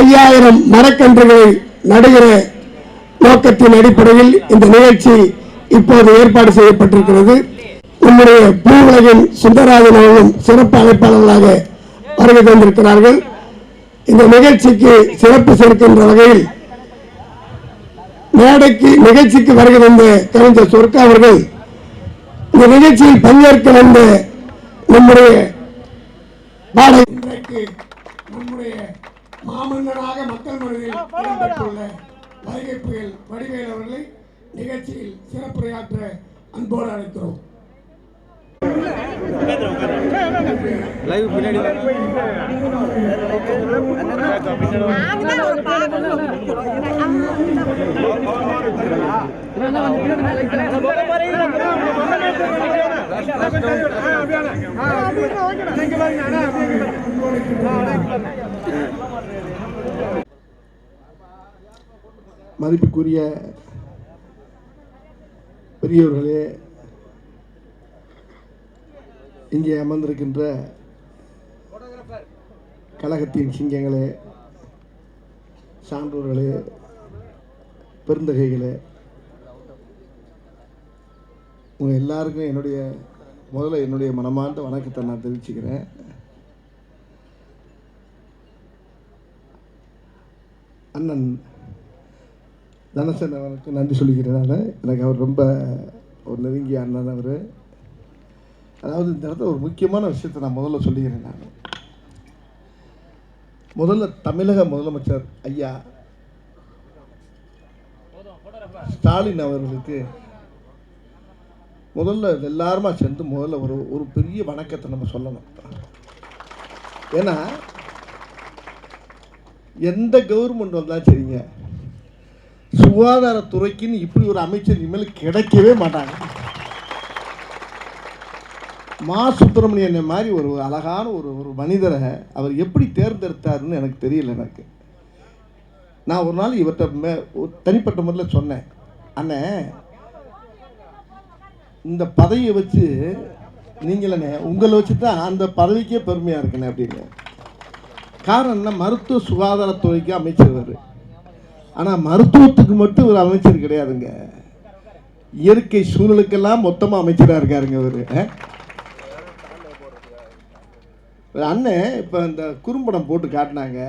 ஐயாயிரம் மரக்கன்றுகளை நடுகிற நோக்கத்தின் அடிப்படையில் இந்த நிகழ்ச்சி இப்போது ஏற்பாடு செய்யப்பட்டிருக்கிறது. நம்முடைய பூவுலகின் சுந்தரராஜன் அவர்களும் சிறப்பு அழைப்பாளர்களாக வருகை தந்திருக்கிறார்கள். இந்த நிகழ்ச்சிக்கு சிறப்பு சேர்க்கின்ற வகையில் மேடைக்கு நிகழ்ச்சிக்கு வருகை தந்த கவிஞர் சொர்க்கா அவர்கள் இந்த நிகழ்ச்சியில் பங்கேற்க வந்த நம்முடைய பாடகர் நம்முடைய மாமன்னனாக மக்கள் மனதில் இடம் பெற்றுள்ள வைகை புயல் வடிவேல் அவர்களை நிகழ்ச்சியில் சிறப்புரையாற்ற அன்போடு அழைக்கிறோம் லைவ் பின்னாடி மதிப்புக்குரிய பெரியவர்களே இங்கே அமர்ந்திருக்கின்ற கழகத்தின் சிங்கங்களே சான்றோர்களே பெருந்தகைகளே உங்கள் எல்லாருக்கும் என்னுடைய முதல்ல என்னுடைய மனமார்ந்த வணக்கத்தை நான் தெரிவிச்சுக்கிறேன். அண்ணன் தனசன் அவருக்கு நன்றி சொல்லிக்கிறேன் நான் எனக்கு அவர் ரொம்ப ஒரு நெருங்கிய அண்ணன் அவர். அதாவது இந்த இடத்துல ஒரு முக்கியமான விஷயத்தை நான் முதல்ல சொல்லிக்கிறேன் நான். முதல்ல தமிழக முதலமைச்சர் ஐயா ஸ்டாலின் அவர்களுக்கு முதல்ல எல்லாருமா சேர்ந்து முதல்ல ஒரு ஒரு பெரிய வணக்கத்தை நம்ம சொல்லணும். ஏன்னா எந்த கவர்மெண்ட் வந்தாலும் சரிங்க. சுகாதாரத்துறைக்குன்னு இப்படி ஒரு அமைச்சர் இனிமேல் கிடைக்கவே மாட்டாங்க. மா. சுப்பிரமணியன் மாதிரி ஒரு அழகான ஒரு ஒரு மனிதரை அவர் எப்படி தேர்ந்தெடுத்தாருன்னு எனக்கு தெரியல எனக்கு. நான் ஒரு நாள் இவர்கிட்ட மே ஒரு தனிப்பட்ட முறையில் சொன்னேன். அண்ணே இந்த பதவியை வச்சு நீங்களே உங்களை வச்சு தான் அந்த பதவிக்கே பெருமையாக இருக்குண்ணே அப்படின்னு. காரணம் என்ன? மருத்துவ சுகாதாரத்துறைக்கு அமைச்சர் ஆனால் மருத்துவத்துக்கு மட்டும் ஒரு அமைச்சர் கிடையாதுங்க. இயற்கை சூழலுக்கெல்லாம் மொத்தமாக அமைச்சராக இருக்காருங்க அவர் அண்ணன் இப்போ இந்த குறும்படம் போட்டு காட்டினாங்க.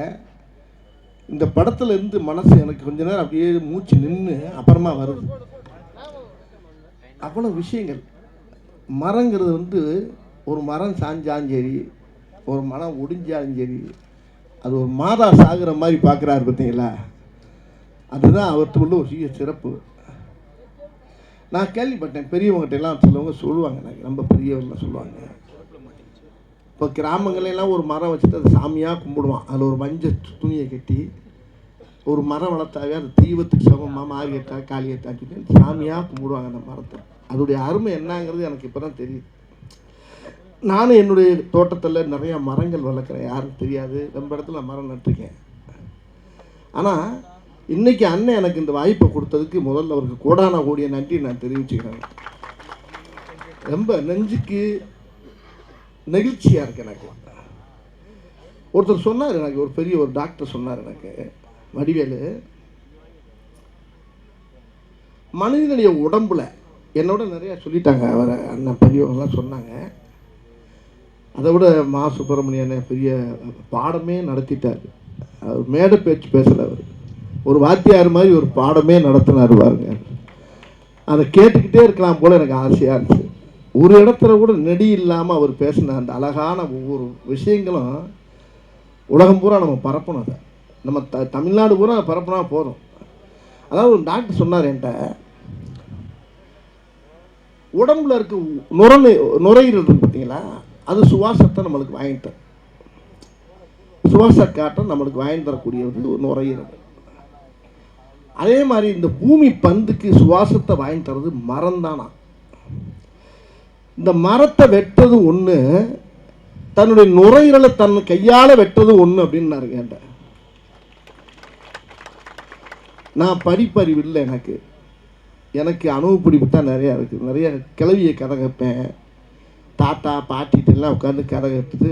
இந்த படத்துல இருந்து மனசு எனக்கு கொஞ்ச நேரம் அப்படியே மூச்சு நின்று அப்புறமா வருது. அவ்வளோ விஷயங்கள். மரங்கிறது வந்து ஒரு மரம் சாஞ்சாலும் சரி ஒரு மரம் ஒடிஞ்சாலும் சரி அது ஒரு மாதா சாகுற மாதிரி பார்க்குறாரு பார்த்தீங்களா? அதுதான் அவர்கிட்ட உள்ள ஒரு சிறிய சிறப்பு. நான் கேள்விப்பட்டேன் பெரியவங்ககிட்ட எல்லாம் சிலவங்க சொல்லுவாங்க எனக்கு ரொம்ப பெரியவங்களாம் சொல்லுவாங்க. இப்போ கிராமங்களெல்லாம் ஒரு மரம் வச்சுட்டு அதை சாமியாக கும்பிடுவான். அதில் ஒரு மஞ்சள் துணியை கட்டி ஒரு மரம் வளர்த்தாவே அது தெய்வத்துக்கு சமமாக மாறியட்டா காளியட்டான்னு சொல்லி சாமியாக கும்பிடுவாங்க அந்த மரத்தை. அதோடைய அருமை என்னங்கிறது எனக்கு இப்போ தான் தெரியுது. நானும் என்னுடைய தோட்டத்தில் நிறையா மரங்கள் வளர்க்குறேன். யாருக்கும் தெரியாது. ரொம்ப இடத்துல மரம் நட்டுருக்கேன். ஆனால் இன்றைக்கி அண்ணன் எனக்கு இந்த வாய்ப்பை கொடுத்ததுக்கு முதல்ல அவருக்கு கோடான கோடிய நன்றி நான் தெரிவிச்சுக்கிறேன். ரொம்ப நெஞ்சுக்கு நெகிழ்ச்சியாக இருக்கு எனக்கு. ஒருத்தர் சொன்னார் எனக்கு ஒரு பெரிய ஒரு டாக்டர் சொன்னார் எனக்கு வடிவேலு. மனிதனுடைய உடம்புல என்னோட நிறையா சொல்லிட்டாங்க அவரை அண்ணன் பெரியவங்கலாம் சொன்னாங்க. அதை விட மா சுப்பிரமணியன் பெரிய பாடமே நடத்திட்டார். அவர் மேடை பேச்சு பேசலை அவர். ஒரு வாத்தியார் மாதிரி ஒரு பாடமே நடத்தினார் பாருங்க. அதை கேட்டுக்கிட்டே இருக்கலாம் போல் எனக்கு ஆசையாக இருந்துச்சு. ஒரு இடத்துல கூட நெடி இல்லாமல் அவர் பேசின அந்த அழகான ஒவ்வொரு விஷயங்களும் உலகம் பூரா நம்ம பரப்பணும் அதை. நம்ம த தமிழ்நாடு பூரா பரப்புனா போதும். அதாவது ஒரு டாக்டர் சொன்னார் என்கிட்ட உடம்புல இருக்க நுரை நுரையீரல் இருக்கு பார்த்தீங்களா? அது சுவாசத்தை நம்மளுக்கு வாங்கி தரும். சுவாச காட்டம் நம்மளுக்கு வாங்கி தரக்கூடியது ஒரு நுரையீரல். அதே மாதிரி இந்த பூமி பந்துக்கு சுவாசத்தை வாங்கி தர்றது மரம் தானா இந்த மரத்தை வெட்டுறது ஒன்று தன்னுடைய நுரையீரலை தன் கையால் வெட்டுறது ஒன்று அப்படின்னு நான் கேட்டேன். நான் படிப்பறிவு இல்லை எனக்கு. எனக்கு அனுபவப்பிடிப்பு தான் நிறையா இருக்குது நிறைய கிளவியை கதை கேட்பேன் தாத்தா பாட்டிகிட்ட எல்லாம் உட்காந்து கதை கேட்டுட்டு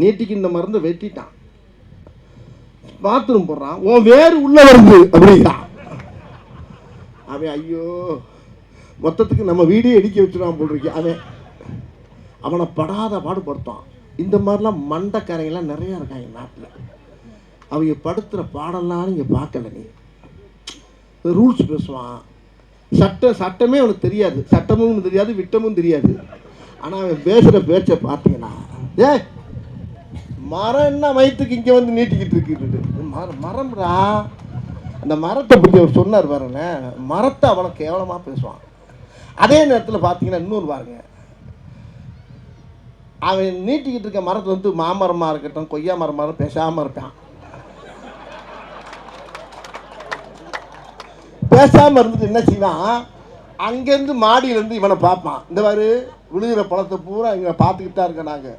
நீட்டிக்கு இந்த மருந்தை வெட்டிட்டான். பாத்ரூம் போடுறான். உன் வேறு உள்ள வருது அப்படிங்கிறான். அவன் ஐயோ மொத்தத்துக்கு நம்ம வீடே இடிக்க வச்சுருவான் போல் அவன் அவனை படாத பாடுபடுத்தான். இந்த மாதிரிலாம் மண்டக்காரங்கெல்லாம் நிறையா இருக்காங்க நாட்டில். அவங்க படுத்துகிற பாடலாம் நீங்கள் பார்க்கல நீ. ரூல்ஸ் பேசுவான். சட்ட சட்டமே அவனுக்கு தெரியாது. சட்டமும் தெரியாது விட்டமும் தெரியாது. ஆனால் அவன் பேசுகிற பேச்சை பார்த்தீங்கன்னா ஏ மரம் என்ன வயிற்றுக்கு இங்கே வந்து நீட்டிக்கிட்டு இருக்குது மரம் மரம்டா. அந்த மரத்தை பற்றி அவர் சொன்னார் பாருங்களேன் மரத்தை அவ்வளோ கேவலமாக பேசுவான். அதே நேரத்தில் பார்த்தீங்கன்னா இன்னொரு பாருங்க. அவன் நீட்டிக்கிட்டு இருக்க மரத்தை வந்து மாமரமாக இருக்கட்டும் கொய்யா மரமாக பேசாமல் இருப்பான். பேசாமல் இருந்துட்டு என்ன செய்வான்? அங்கேருந்து மாடியிலேருந்து இவனை பார்ப்பான். இந்த மாதிரி விழுகிற பழத்தை பூரா இவனை பார்த்துக்கிட்டா இருக்க இருக்கேன் நாங்கள்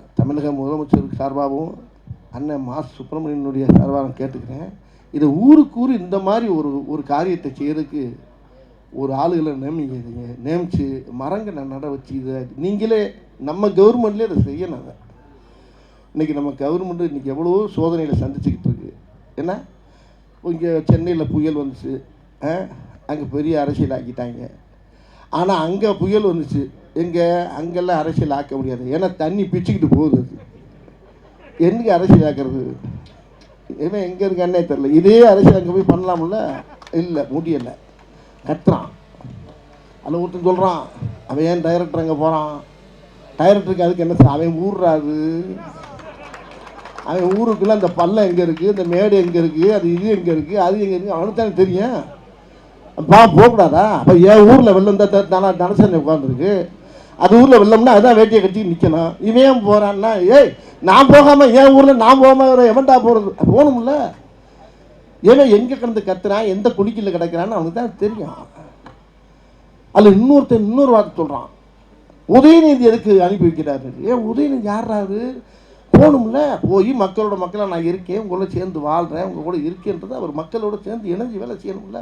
தமிழக முதலமைச்சர் சார்பாகவும் அண்ணன் மா சுப்பிரமணியனுடைய சார்பாக நான் கேட்டுக்கிறேன். இதை ஊருக்கு ஊர் இந்த மாதிரி ஒரு ஒரு காரியத்தை செய்கிறதுக்கு ஒரு ஆளுகளை நியமிக்கிறீங்க நியமித்து மரங்களை நட வச்சு இதை நீங்களே நம்ம கவர்மெண்ட்லேயே இதை செய்யணும் அதை. இன்றைக்கி நம்ம கவர்மெண்ட்டு இன்றைக்கி எவ்வளோ சோதனையில் சந்திச்சுக்கிட்டு இருக்கு. ஏன்னா இங்கே சென்னையில் புயல் வந்துச்சு அங்கே பெரிய அரசியல் ஆக்கிட்டாங்க. ஆனால் அங்கே புயல் வந்துச்சு எங்கே அங்கெல்லாம் அரசியல் ஆக்க முடியாது. ஏன்னா தண்ணி பிச்சுக்கிட்டு போகுது. அது அரசியல் ஆக்கிறது? ஏன்னா எங்கே இருக்கான்னே தெரில இதே அரசியல் அங்கே போய் பண்ணலாம்ல இல்லை முடியலை. கத்துறான். அதில் ஒருத்தன் சொல்கிறான் அவன் ஏன் டைரக்டர் அங்கே போகிறான் டைரக்டருக்கு அதுக்கு என்ன சார் அவன் ஊர்றாரு. அவன் ஊருக்குள்ள அந்த பள்ளம் எங்கே இருக்குது இந்த மேடு எங்கே இருக்குது அது இது எங்கே இருக்குது அது எங்கே இருக்குது அவனுக்கு தானே தெரியும். பா போகக்கூடாதா? அப்போ என் ஊரில் வெள்ளம் தான் தானே தனசேனை உட்காந்துருக்கு அது ஊரில் வெள்ளம்னா அதான் வேட்டியை கட்டி நிற்கணும் இவன் ஏன் போகிறான்னா ஏய் நான் போகாமல் என் ஊரில் நான் போகாமல் எவன்டா போகிறது போகணும்ல. ஏன்னா எங்கே கிடந்து கத்துறான் எந்த குடிக்கல கிடக்கிறான்னு அவனுக்கு தான் தெரியும். அதில் இன்னொருத்தன் இன்னொரு வார்த்தை சொல்கிறான் உதயநிதி எதுக்கு அனுப்பி வைக்கிறாரு? ஏன் உதயநிதி யாராரு போகணும்ல. போய் மக்களோட மக்களாக நான் இருக்கேன் உங்களோட சேர்ந்து வாழ்கிறேன் உங்கள் கூட இருக்கேன்றது அவர் மக்களோட சேர்ந்து இணைஞ்சு வேலை செய்யணும்ல.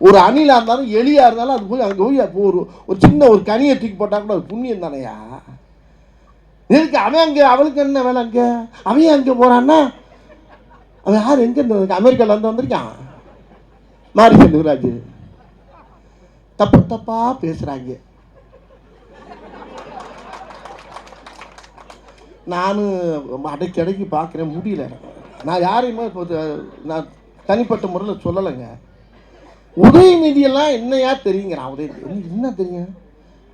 ஒரு அணிலாக இருந்தாலும் எலியாக இருந்தாலும் அது போய் அங்கே போய் அப்போ ஒரு ஒரு சின்ன ஒரு கனியை தூக்கி போட்டால் கூட அது புண்ணியம் தானையா? இருக்கு அவன் அங்கே அவளுக்கு என்ன வேலை அங்கே? அவன் அங்கே போகிறான்னா அவன் யார்? எங்கே இருந்து அமெரிக்காவிலேருந்து வந்திருக்கான்? மாரி செல்வராஜ் தப்பு தப்பாக பேசுகிறாங்க நானும் அடைக்கடைக்கு பார்க்குறேன் முடியல. நான் யாரையுமே இப்போ நான் தனிப்பட்ட முறையில் சொல்லலைங்க. உதயநிதியெல்லாம் என்னையா தெரியுங்கிறான் உதயநிதி என்ன தெரியும்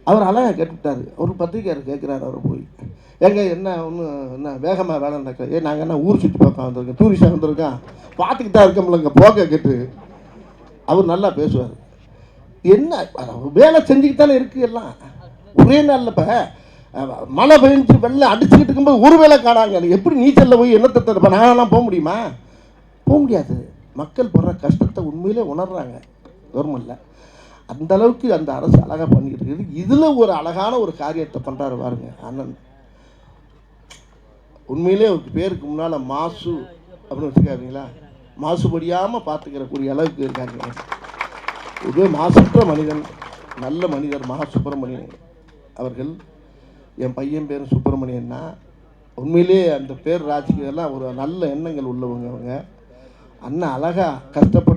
அவர் அழகாக கேட்டுவிட்டாரு ஒரு பத்திரிக்கையார் கேட்குறாரு அவர் போய். ஏங்க என்ன ஒன்று என்ன வேகமாக வேலை நடக்க ஏ நாங்கள் என்ன ஊர் சுற்றி பார்க்க வந்திருக்கோம்? டூரிஸ்டாக வந்திருக்கோம் பார்த்துக்கிட்டு தான் இருக்கோம்லங்க போக கேட்டு. அவர் நல்லா பேசுவார். என்ன வேலை செஞ்சுக்கிட்டாலே இருக்குது எல்லாம். ஒரே நாளில் இப்போ மழை பெஞ்சு வெள்ளம் அடிச்சுக்கிட்டு இருக்கும்போது ஒரு வேலை காணாங்க. எப்படி நீச்சலில் போய் என்னத்தை தரப்ப நாங்களாம் போக முடியுமா? போக முடியாது. மக்கள் படுற கஷ்டத்தை உண்மையிலே உணர்றாங்க. கவர்மெண்ட்டில் அந்த அளவுக்கு அந்த அரசு அழகாக பண்ணிக்கிட்டு இருக்குது. இதில் ஒரு அழகான ஒரு காரியத்தை பண்ணுறாரு பாருங்க அண்ணன். உண்மையிலே அவருக்கு பேருக்கு முன்னால் மாசு அப்படின்னு வச்சுக்காதீங்களா மாசுபடியாமல் பார்த்துக்கிறக்கூடிய அளவுக்கு இருக்காருங்க இது மாசற்ற மனிதன் நல்ல மனிதர் மகா சுப்பிரமணியன் அவர்கள். என் பையன் பேர் சுப்பிரமணியன்னா உண்மையிலே அந்த பேர் ராஜ்கியெல்லாம் ஒரு நல்ல எண்ணங்கள் உள்ளவங்க அவங்க. அண்ணன் அழகாக கஷ்டப்பட்டு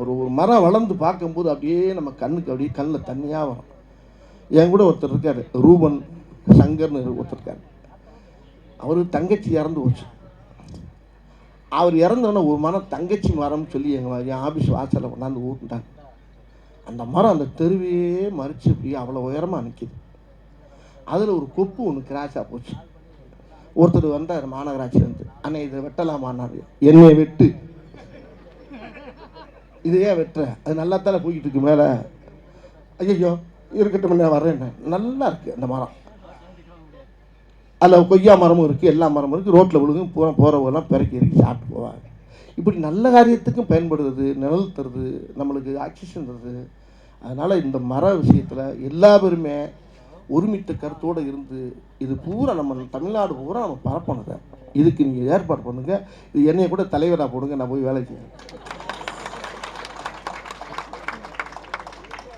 ஒரு ஒரு மரம் வளர்ந்து பார்க்கும்போது அப்படியே நம்ம கண்ணுக்கு அப்படியே கண்ணில் தண்ணியாக வரும். என் கூட ஒருத்தர் இருக்கார் ரூபன் சங்கர்னு ஒருத்தர் இருக்கார். அவர் தங்கச்சி இறந்து போச்சு. அவர் இறந்தோடனே ஒரு மரம் தங்கச்சி மரம்னு சொல்லி எங்கள் என் ஆஃபீஸ் வாசலில் கொண்டாந்து ஊட்டிட்டாங்க அந்த மரம் அந்த தெருவையே மறித்து அப்படியே அவ்வளோ உயரமாக நிற்கிது அதில் ஒரு கொப்பு ஒன்று கிராஷாக போச்சு. ஒருத்தர் வந்தார் மாநகராட்சியிலேருந்து. அண்ணன் இதை வெட்டலாமான்னாரு என்னை வெட்டு. இதையே வெட்டுறேன். வெட்டுற அது நல்லா தானே போய்கிட்டு இருக்கு மேலே ஐயோ இருக்கட்டும் நான். வர்றேன் நல்லா இருக்குது அந்த மரம். அதில் கொய்யா மரமும் இருக்குது எல்லா மரமும் இருக்குது ரோட்டில் விழுகும் பூரா போகிறவங்கலாம் பிறக்கி இறக்கி சாப்பிட்டு போவாங்க. இப்படி நல்ல காரியத்துக்கும் பயன்படுது நிழல் தருது நம்மளுக்கு ஆக்சிஜன் தருது. அதனால் இந்த மர விஷயத்தில் எல்லா பேருமே ஒருமித்த கருத்தோடு இருந்து இது பூரா நம்ம தமிழ்நாடு பூரா நம்ம பரப்பணுங்க இதுக்கு நீங்கள் ஏற்பாடு பண்ணுங்கள் இது என்னைய கூட தலைவராக போடுங்க நான் போய் வேலை செய்யணும்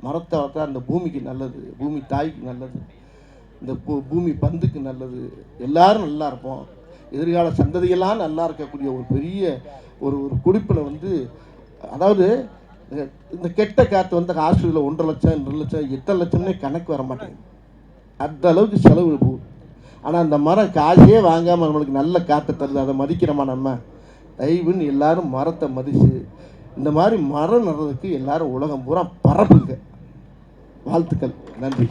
மரத்தை வளர்த்தா அந்த பூமிக்கு நல்லது பூமி தாய்க்கு நல்லது இந்த பூ பூமி பந்துக்கு நல்லது. எல்லாரும் நல்லா இருப்போம். எதிர்கால சந்ததியெல்லாம் நல்லா இருக்கக்கூடிய ஒரு பெரிய ஒரு ஒரு குடிப்பில் வந்து அதாவது இந்த- கெட்ட காற்று வந்து ஹாஸ்பிட்டலில் ஒன்றரை லட்சம் ரெண்டு லட்சம் எட்டரை லட்சம்னே கணக்கு வர மாட்டேங்குது. அந்த அளவுக்கு செலவு போகுது. ஆனால் அந்த மரம் காசே வாங்காமல் நம்மளுக்கு நல்ல காற்றை தருது. அதை மதிக்கிறோமா நம்ம? தயவுன்னு எல்லாரும் மரத்தை மதித்து இந்த மாதிரி மரம் நடுறதுக்கு எல்லாரும் உலகம் பூரா பரப்புங்க. வாழ்த்துக்கள். நன்றி.